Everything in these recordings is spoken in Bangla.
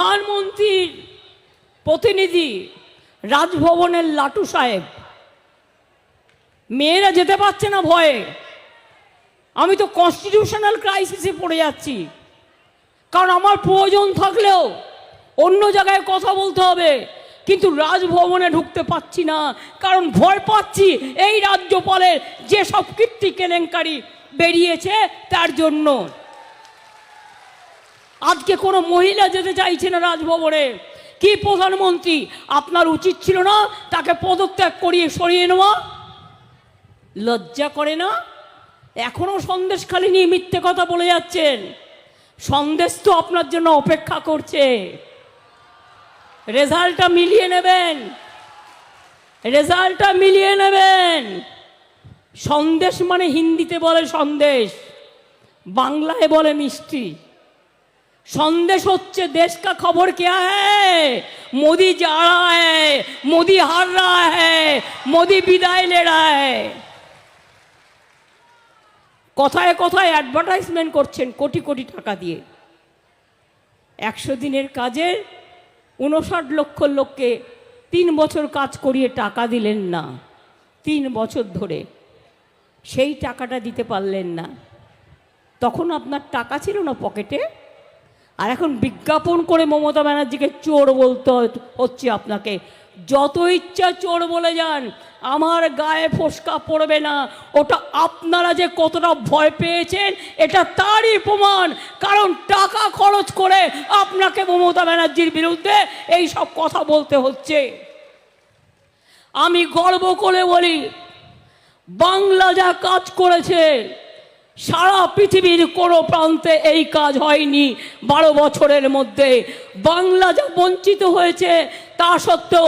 প্রধানমন্ত্রীর প্রতিনিধি রাজভবনের লাটু সাহেব। মেয়েরা যেতে পারছে না ভয়ে। আমি তো কনস্টিটিউশনাল ক্রাইসিসে পড়ে যাচ্ছি। কারণ আমার প্রয়োজন থাকলেও অন্য জায়গায় কথা বলতে হবে, কিন্তু রাজভবনে ঢুকতে পাচ্ছি না। কারণ ভয় পাচ্ছি এই রাজ্যপালের যে সব কীর্তি কেলেঙ্কারি বেরিয়েছে তার জন্য। আজকে কোনো মহিলা যেতে চাইছে না রাজভবনে। কি প্রধানমন্ত্রী? আপনার উচিত ছিল না তাকে পদত্যাগ করিয়ে সরিয়ে নেওয়া? লজ্জা করে না? এখনও সন্দেশ খালি নিয়ে মিথ্যে কথা বলে যাচ্ছেন। সন্দেশ তো আপনার জন্য অপেক্ষা করছে। রেজাল্টটা মিলিয়ে নেবেন। রেজাল্টটা মিলিয়ে নেবেন। সন্দেশ মানে হিন্দিতে বলে সন্দেশ, বাংলায় বলে মিষ্টি। संदेश হচ্ছে देश का खबर क्या है मोदी जा रहा है मोदी हार रहा है मोदी विदाई ले रहा है কথায় কথায় অ্যাডভার্টাইজমেন্ট করছেন কোটি কোটি টাকা দিয়ে একশো দিনের কাজের উনষাট লক্ষ লোককে তিন বছর কাজ করিয়ে টাকা দিলেন না তিন বছর ধরে সেই টাকাটা দিতে পারলেন না তখন আপনার টাকা ছিল না পকেটে আর এখন বিজ্ঞাপন করে মমতা ব্যানার্জিকে চোর বলতে হচ্ছে আপনাকে। যত ইচ্ছা চোর বলে যান, আমার গায়ে ফোসকা পড়বে না। ওটা আপনারা যে কতটা ভয় পেয়েছেন, এটা তারই প্রমাণ। কারণ টাকা খরচ করে আপনাকে মমতা ব্যানার্জির বিরুদ্ধে এই সব কথা বলতে হচ্ছে। আমি গর্ব করে বলি, বাংলা যা কাজ করেছে সারা পৃথিবীর কোনো প্রান্তে এই কাজ হয়নি। বারো বছরের মধ্যে বাংলা যা বঞ্চিত হয়েছে, তা সত্ত্বেও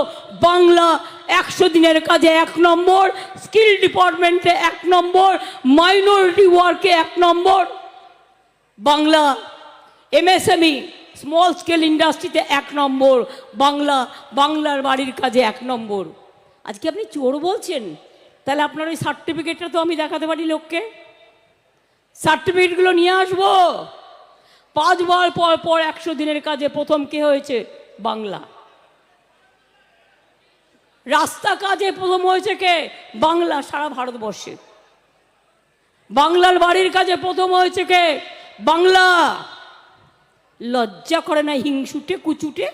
বাংলা একশো দিনের কাজে এক নম্বর, স্কিল ডিপার্টমেন্টে এক নম্বর, মাইনরিটি ওয়ার্কে এক নম্বর। বাংলা এমএসএমই, স্মল স্কেল ইন্ডাস্ট্রিতে এক নম্বর, বাংলা বাংলার বাড়ির কাজে এক নম্বর। আজকে আপনি চোর বলছেন, তাহলে আপনার ওই সার্টিফিকেটটা তো আমি দেখাতে পারি লোককে। সার্টিফিকেটগুলো নিয়ে আসব। পাঁচবার পর পর একশো দিনের কাজে প্রথম কে হয়েছে? বাংলা। রাস্তা কাজে প্রথম হয়েছে কে? বাংলা, সারা ভারতবর্ষে। বাংলার বাড়ির কাজে প্রথম হয়েছে কে? বাংলা। লজ্জা করে না, হিংসুটে, কুচুটে?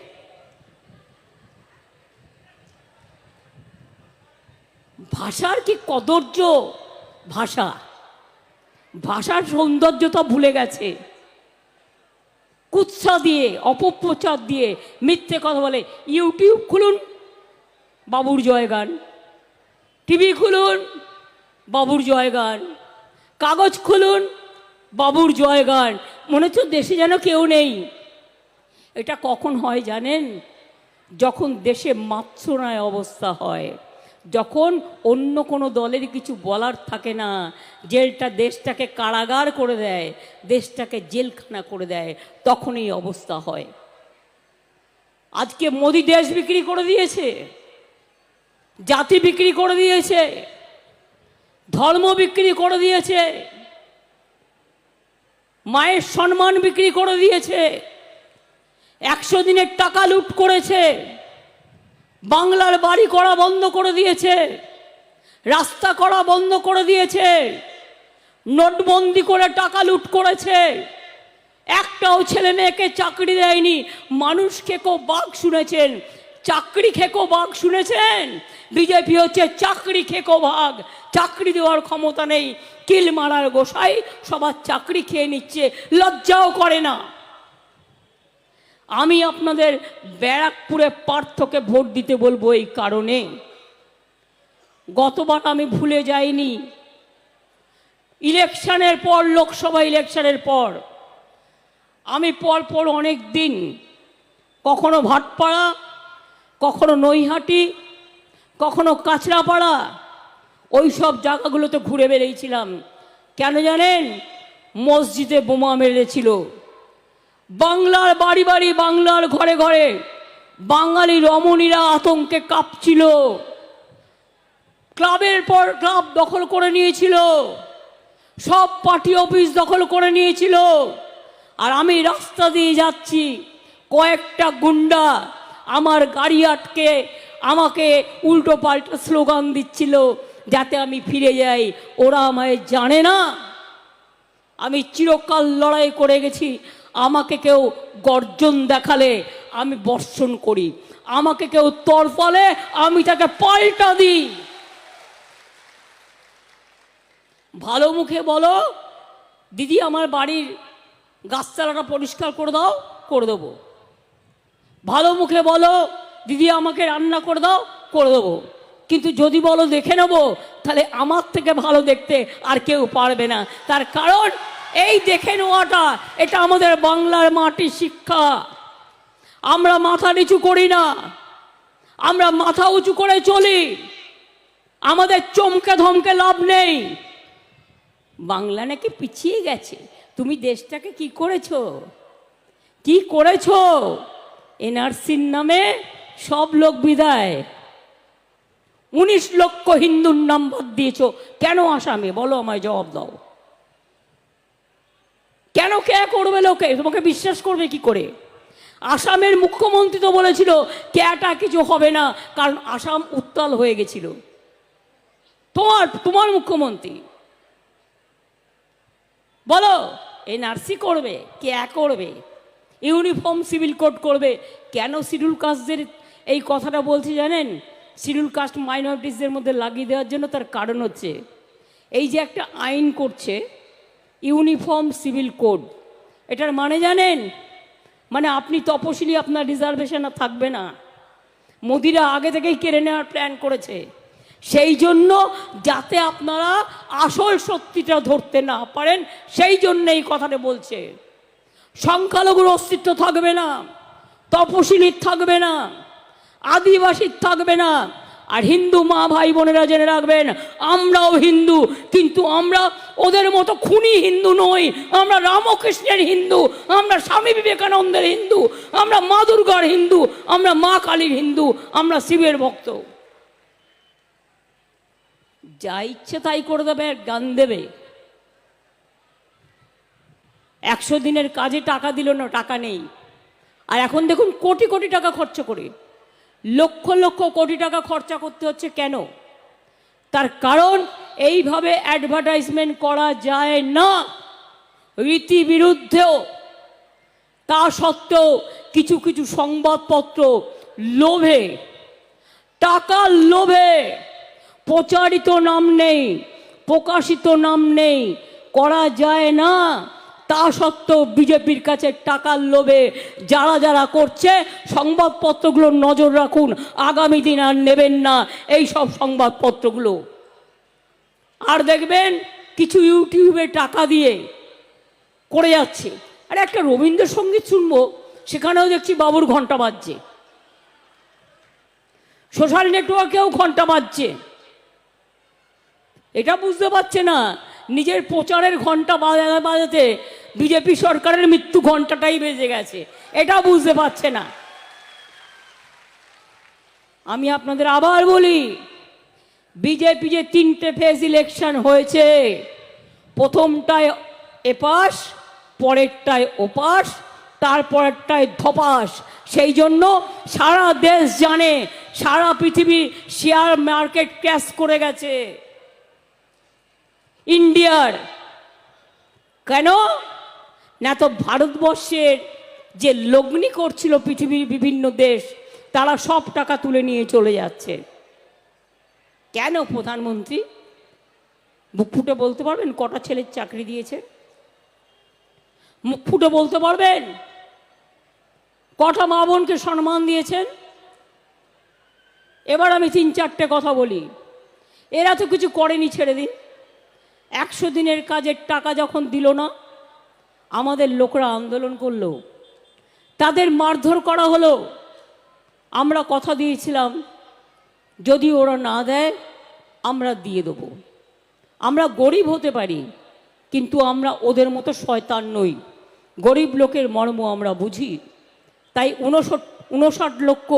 ভাষার কি কদর্য? ভাষা। ভাষার সৌন্দর্যতা ভুলে গেছে। কুৎসা দিয়ে, অপপ্রচার দিয়ে মিথ্যে কথা বলে। ইউটিউব খুলুন, বাবুর জয়গান টিভি খুলুন, বাবুর জয়গান কাগজ খুলুন, বাবুর জয়গান মনে হচ্ছে দেশে যেন কেউ নেই। এটা কখন হয় জানেন? যখন দেশে মাৎসরায় অবস্থা হয়। যখন অন্য কোনো দলের কিছু বলার থাকে না, জেলটা দেশটাকে কারাগার করে দেয়, দেশটাকে জেলখানা করে দেয় তখন এই অবস্থা হয়। আজকে মোদি দেশ বিক্রি করে দিয়েছে, জাতি বিক্রি করে দিয়েছে, ধর্ম বিক্রি করে দিয়েছে, মায়ের সম্মান বিক্রি করে দিয়েছে, একশো দিনের টাকা লুট করেছে। বাংলার বাড়ি করা বন্ধ করে দিয়েছে, রাস্তা করা বন্ধ করে দিয়েছে, নোটবন্দি করে টাকা লুট করেছে। একটাও ছেলে মেয়েকে চাকরি দেয়নি মানুষ খেকো বাঘ শুনেছেন, চাকরি খেকো বাঘ শুনেছেন? বিজেপি হচ্ছে চাকরি খেকো ভাগ চাকরি দেওয়ার ক্ষমতা নেই, কিল মারার গোসাই সবার চাকরি খেয়ে নিচ্ছে, লজ্জাও করে না। আমি আপনাদের ব্যারাকপুরে পার্থকে ভোট দিতে বলব এই কারণে। গতবার আমি ভুলে যাইনি। ইলেকশনের পর, লোকসভা ইলেকশনের পর, আমি পর পর অনেক দিন কখনো ভাটপাড়া, কখনো নৈহাটি, কখনো কাঁচরাপাড়া ওই সব জায়গাগুলোতে ঘুরে বেরিয়েছিলাম কেন জানেন? মসজিদে বোমা মেরেছিল। বাংলার বাড়ি বাড়ি বাংলার ঘরে ঘরে বাঙালি রমণীরা আতঙ্কে কাঁপছিল। ক্লাবের পর ক্লাব দখল করে নিয়েছিল। সব পার্টি অফিস দখল করে নিয়েছিল। আর আমি রাস্তা দিয়ে যাচ্ছি। কয়েকটা গুন্ডা আমার গাড়ি আটকে আমাকে উল্টো পাল্টা স্লোগান দিচ্ছিল যাতে আমি ফিরে যাই। ওরা আমায় জানে না। আমি চিরকাল লড়াই করে গেছি। আমাকে কেউ গর্জন দেখালে আমি বর্ষণ করি। আমাকে কেউ তরফালে আমি তাকে পাল্টা দিই। ভালো মুখে বলো, দিদি আমার বাড়ির গাছতলাটা পরিষ্কার করে দাও, করে দেবো। ভালো মুখে বলো, দিদি আমাকে রান্না করে দাও, করে দেবো। কিন্তু যদি বলো দেখে নেব, তাহলে আমার থেকে ভালো দেখতে আর কেউ পারবে না। তার কারণ এই দেখে নেওয়াটা, এটা আমাদের বাংলার মাটির শিক্ষা। আমরা মাথা নিচু করি না। আমরা মাথা উঁচু করে চলি। আমাদের চমকে ধমকে লাভ নেই। বাংলা নাকি পিছিয়ে গেছে। তুমি দেশটাকে কি করেছ? কি করেছ? এনআরসির নামে সব লোক বিদায়। উনিশ লক্ষ হিন্দুর নাম বাদ দিয়েছ। কেন আসামে? বলো আমায় জবাব দাও। কেন কে করবে লোকে? তোমাকে বিশ্বাস করবে কি করে? আসামের মুখ্যমন্ত্রী তো বলেছিল কেটা কিছু হবে না। কারণ আসাম উত্তাল হয়ে গেছিল। তোমার তোমার মুখ্যমন্ত্রী। বলো এনআরসি করবে কে করবে? ইউনিফর্ম সিভিল কোড করবে। কেন শিডিউল কাস্টদের এই কথাটা বলছি জানেন? শিডিউল কাস্ট মাইনরিটিসদের মধ্যে লাগিয়ে দেওয়ার জন্য তার কারণ হচ্ছে, এই যে একটা আইন করছে ইউনিফর্ম সিভিল কোড। এটার মানে জানেন? মানে আপনি তপশিলি, আপনার রিজার্ভেশন থাকবে না। মোদিরা আগে থেকেই কেড়ে নেওয়ার প্ল্যান করেছে। সেই জন্য যাতে আপনারা আসল সত্যিটা ধরতে না পারেন, সেই জন্য এই কথাটা বলছে। সংখ্যালঘুর অস্তিত্ব থাকবে না, তপশিলির থাকবে না, আদিবাসীর থাকবে না আর হিন্দু মা ভাই বোনেরা জেনে রাখবেন, আমরাও হিন্দু, কিন্তু আমরা ওদের মতো খুনি হিন্দু নই। আমরা রামকৃষ্ণের হিন্দু, আমরা স্বামী বিবেকানন্দের হিন্দু, আমরা মা দুর্গার হিন্দু, আমরা মা কালীর হিন্দু, আমরা শিবের ভক্ত। যা ইচ্ছে তাই করে দেবে, গান দেবে। একশো দিনের কাজে টাকা দিল না, টাকা নেই। আর এখন দেখুন কোটি কোটি টাকা খরচা করে। লক্ষ লক্ষ কোটি টাকা খরচা করতে হচ্ছে কেন? তার কারণ এইভাবে অ্যাডভার্টাইজমেন্ট করা যায় না। রীতি বিরুদ্ধেও। তা সত্ত্বেও কিছু কিছু সংবাদপত্র লোভে। টাকার লোভে। প্রচারিত নাম নেই, প্রকাশিত নাম নেই, করা যায় না। তা সত্ত্বেও বিজেপির কাছে টাকার লোভে যারা যারা করছে সংবাদপত্রগুলোর নজর রাখুন, আগামী দিন আর নেবেন না এই সব সংবাদপত্রগুলো। আর দেখবেন কিছু ইউটিউবে টাকা দিয়ে করে যাচ্ছে। আর একটা রবীন্দ্রসঙ্গীত শুনব, সেখানেও দেখছি বাবুর ঘণ্টা বাজছে। সোশ্যাল নেটওয়ার্কেও ঘণ্টা বাজছে। এটা বুঝতে পারছে না, নিজের প্রচারের ঘণ্টা বাজাতে বাজাতে বিজেপি সরকারের মৃত্যু ঘন্টাটাই বেজে গেছে। এটা বুঝতে পারছে না। আমি আপনাদের আবার বলি, বিজেপি যে তিনটে ফেজ ইলেকশন হয়েছে, প্রথমটায় এপাস পরেরটায় ওপাস তারপরেরটায় ধপাস। সেই জন্য সারা দেশ জানে, সারা পৃথিবী শেয়ার মার্কেট ক্র্যাশ করে গেছে। ইন্ডিয়ার কেন? না তো ভারতবর্ষের যে লগ্নি করছিল পৃথিবীর বিভিন্ন দেশ, তারা সব টাকা তুলে নিয়ে চলে যাচ্ছে। কেন প্রধানমন্ত্রী? মুখ ফুটে বলতে পারবেন কটা ছেলের চাকরি দিয়েছে? মুখ ফুটে বলতে পারবেন? কটা মা বোনকে সম্মান দিয়েছেন? এবার আমি তিন চারটে কথা বলি। এরা তো কিছু করেনি ছেড়ে দিন। একশো দিনের কাজের টাকা যখন দিল না আমাদের লোকরা আন্দোলন করল। তাদের মারধর করা হলো। আমরা কথা দিয়েছিলাম, যদি ওরা না দেয়, আমরা দিয়ে দেবো। আমরা গরিব হতে পারি, কিন্তু আমরা ওদের মতো শয়তান নই। গরিব লোকের মর্ম আমরা বুঝি। তাই উনষট, উনষাট লক্ষ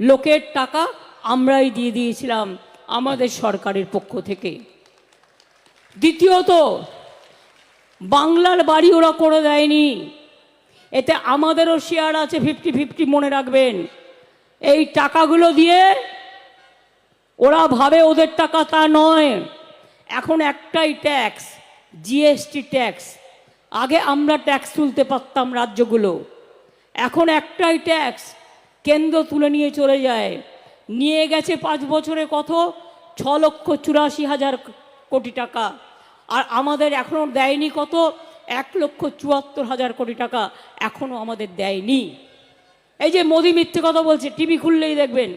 লোকের টাকা আমরাই দিয়ে দিয়েছিলাম আমাদের সরকারের পক্ষ থেকে। দ্বিতীয়ত বাংলার বাড়ি ওরা করে দেয়নি। এতে আমাদেরও শেয়ার আছে ফিফটি ফিফটি মনে রাখবেন। এই টাকাগুলো দিয়ে ওরা ভাবে ওদের টাকা তা নয়। এখন একটাই ট্যাক্স জিএসটি ট্যাক্স আগে আমরা ট্যাক্স তুলতে পারতাম রাজ্যগুলো। এখন একটাই ট্যাক্স কেন্দ্র তুলে নিয়ে চলে যায়। নিয়ে গেছে পাঁচ বছরে কত? ছ লক্ষ চুরাশি হাজার কোটি টাকা। আর আমাদের এখনও দেয়নি কত? এক লক্ষ চুয়াত্তর হাজার কোটি টাকা এখনও আমাদের দেয়নি। এই যে মোদি মিথ্যে কথা বলছে, টিভি খুললেই দেখবেন।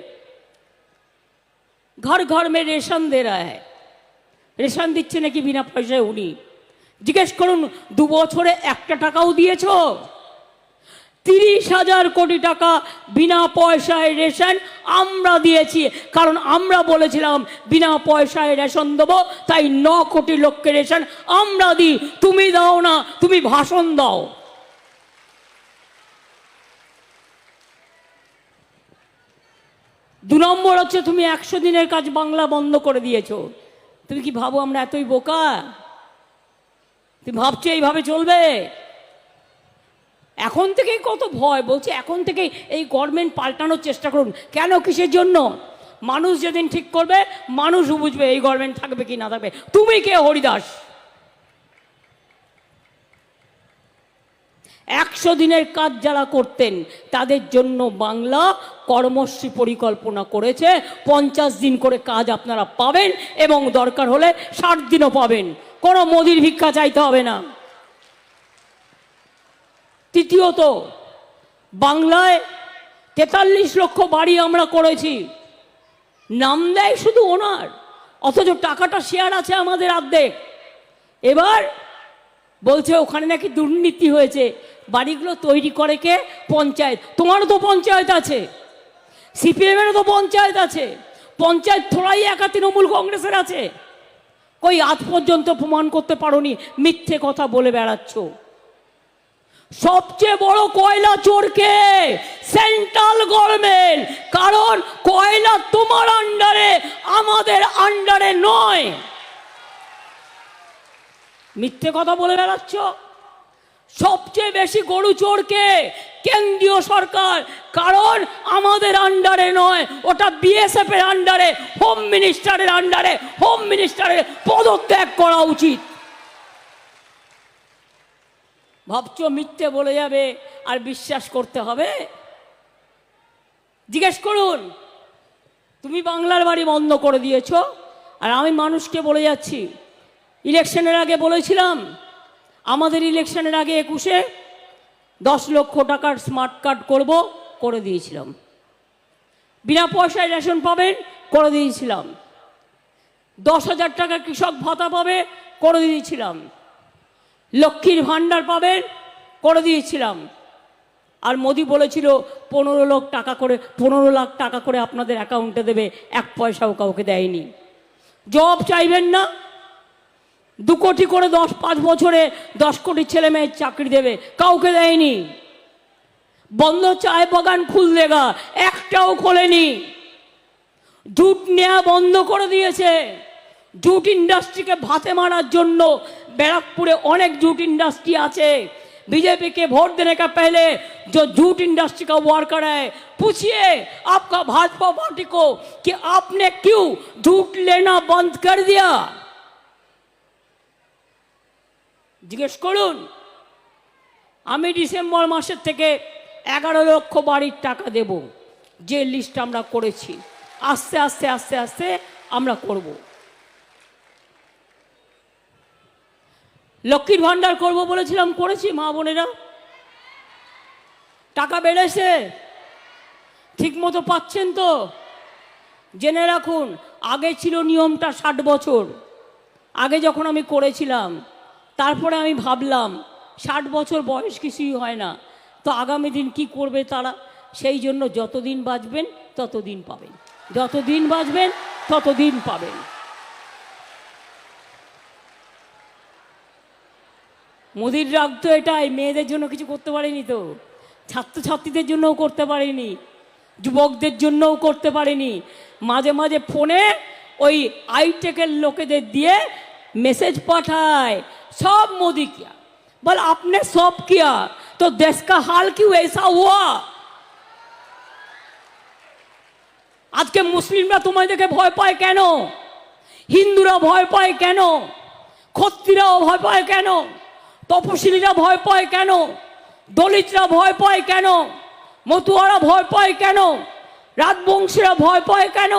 ঘর ঘর মে রেশন দে রেশন দিচ্ছে নাকি বিনা পয়সায় উনি। জিজ্ঞেস করুন, দু বছরে একটা টাকাও দিয়েছ? তিরিশ হাজার কোটি টাকা বিনা পয়সায় রেশন আমরা দিয়েছি। কারণ আমরা বলেছিলাম, বিনা পয়সায় রেশন দেবো, তাই ন কোটি লোককে রেশন আমরা দিই। তুমি দাও না, তুমি ভাষণ দাও। দু নম্বর হচ্ছে, তুমি একশো দিনের কাজ বাংলা বন্ধ করে দিয়েছ। তুমি কি ভাবো আমরা এতই বোকা? তুমি ভাবছ এইভাবে চলবে? এখন থেকেই কত ভয়, বলছে এখন থেকেই এই গভর্নমেন্ট পাল্টানোর চেষ্টা করুন। কেন? কিসের জন্য? মানুষ যেদিন ঠিক করবে মানুষও বুঝবে এই গভর্নমেন্ট থাকবে কি না থাকবে। তুমি কে হরিদাস? একশো দিনের কাজ যারা করতেন, তাদের জন্য বাংলা কর্মশ্রী পরিকল্পনা করেছে। পঞ্চাশ দিন করে কাজ আপনারা পাবেন এবং দরকার হলে ষাট দিনও পাবেন। কোনো মোদির ভিক্ষা চাইতে হবে না। তৃতীয়ত, বাংলায় তেতাল্লিশ লক্ষ বাড়ি আমরা করেছি। নাম দেয় শুধু ওনার, অথচ টাকাটা শেয়ার আছে আমাদের অর্ধেক। এবার বলছে ওখানে নাকি দুর্নীতি হয়েছে, বাড়িগুলো তৈরি করে কে? পঞ্চায়েত। তোমারও তো পঞ্চায়েত আছে, সিপিএমেরও তো পঞ্চায়েত আছে, পঞ্চায়েত থোড়াই একা তৃণমূল কংগ্রেসের আছে। কই আজ পর্যন্ত প্রমাণ করতে পারোনি, মিথ্যে কথা বলে বেড়াচ্ছ। সবচেয়ে বড় কয়লা চোরকে? সেন্ট্রাল গভর্নমেন্ট কারণ কয়লা তোমার আন্ডারে আমাদের আন্ডারে নয়। মিথ্যে কথা বলে বেড়াচ্ছ? সবচেয়ে বেশি গরু চোরকে কেন্দ্রীয় সরকার। কারণ আমাদের আন্ডারে নয়, ওটা বিএসএফ এর আন্ডারে হোম মিনিস্টারের আন্ডারে হোম মিনিস্টারের পদত্যাগ করা উচিত। ভাবছ মিথ্যে বলে যাবে আর বিশ্বাস করতে হবে? জিজ্ঞেস করুন। তুমি বাংলার বাড়ি বন্ধ করে দিয়েছ আর আমি মানুষকে বলে যাচ্ছি। ইলেকশনের আগে বলেছিলাম, আমাদের ইলেকশনের আগে একুশে দশ লক্ষ টাকার স্মার্ট কার্ড করব, করে দিয়েছিলাম। বিনা পয়সায় রেশন পাবেন, করে দিয়েছিলাম। দশ হাজার টাকা কৃষক ভাতা পাবে, করে দিয়েছিলাম। লক্ষ্মীর ভাণ্ডার পাবেন, করে দিয়েছিলাম। আর মোদি বলেছিল, পনেরো লাখ টাকা করে, পনেরো লাখ টাকা করে আপনাদের অ্যাকাউন্টে দেবে, এক পয়সাও কাউকে দেয়নি। জব চাইবেন না, দু কোটি করে দশ, পাঁচ বছরে দশ কোটি ছেলে মেয়ের চাকরি দেবে, কাউকে দেয়নি। বন্ধ চায় বাগান খুল দেগা, একটাও খোলেনি। জুট নেওয়া বন্ধ করে দিয়েছে। জুট ইন্ডাস্ট্রিকে ভাতে মারার জন্য बैरकपुर अनेक जूट इंडस्ट्री আছে बीजेपी के वोट देने का पहले जो जूट इंडस्ट्री का वर्कर है पूछिए आपका भाजपा पार्टी को कि आपने क्यों जूट लेना बंद कर दिया জিজ্ঞেস করুন আমি ডিসেম্বর মাসের থেকে এগারো লক্ষ বাড়ির টাকা দেব যে লিস্ট আমরা করেছি আস্তে আস্তে আস্তে আস্তে আমরা করবো লক্ষ্মীর ভাণ্ডার করব বলেছিলাম, করেছি মা বোনেরা। টাকা বেড়েছে ঠিক মতো পাচ্ছেন তো। জেনে রাখুন, আগে ছিল নিয়মটা ষাট বছর। আগে যখন আমি করেছিলাম, তারপরে আমি ভাবলাম, ষাট বছর বয়স কিছুই হয় না। তো আগামী দিন কি করবে তারা? সেই জন্য যতদিন বাঁচবেন, ততদিন পাবেন। যতদিন বাঁচবেন, ততদিন পাবেন। মোদির রাগ তো এটাই, মেয়েদের জন্য কিছু করতে পারেনি তো। ছাত্রছাত্রীদের জন্যও করতে পারেনি। যুবকদের জন্যও করতে পারেনি। মাঝে মাঝে ফোনে ওই আইটেকের লোকেদের দিয়ে মেসেজ পাঠায়, সব মোদি কিয়া। বল, আপনি সব কিয়া? তো দেশ কা হাল কি এসা হুয়া? আজকে মুসলিমরা তোমায় দেখে ভয় পায় কেন? হিন্দুরা ভয় পায় কেন? ক্ষত্রিরাও ভয় পায় কেন? তপশিলীরা ভয় পায় কেন? দলিতরা ভয় পায় কেন? মতুয়ারা ভয় পায় কেন? রাজবংশীরা ভয় পায় কেন?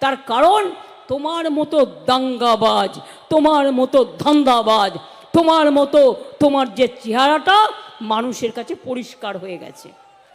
তার কারণ, তোমার মতো দাঙ্গাবাজ, তোমার মতো ধান্দাবাজ, তোমার মতো, তোমার যে চেহারাটা মানুষের কাছে পরিষ্কার হয়ে গেছে।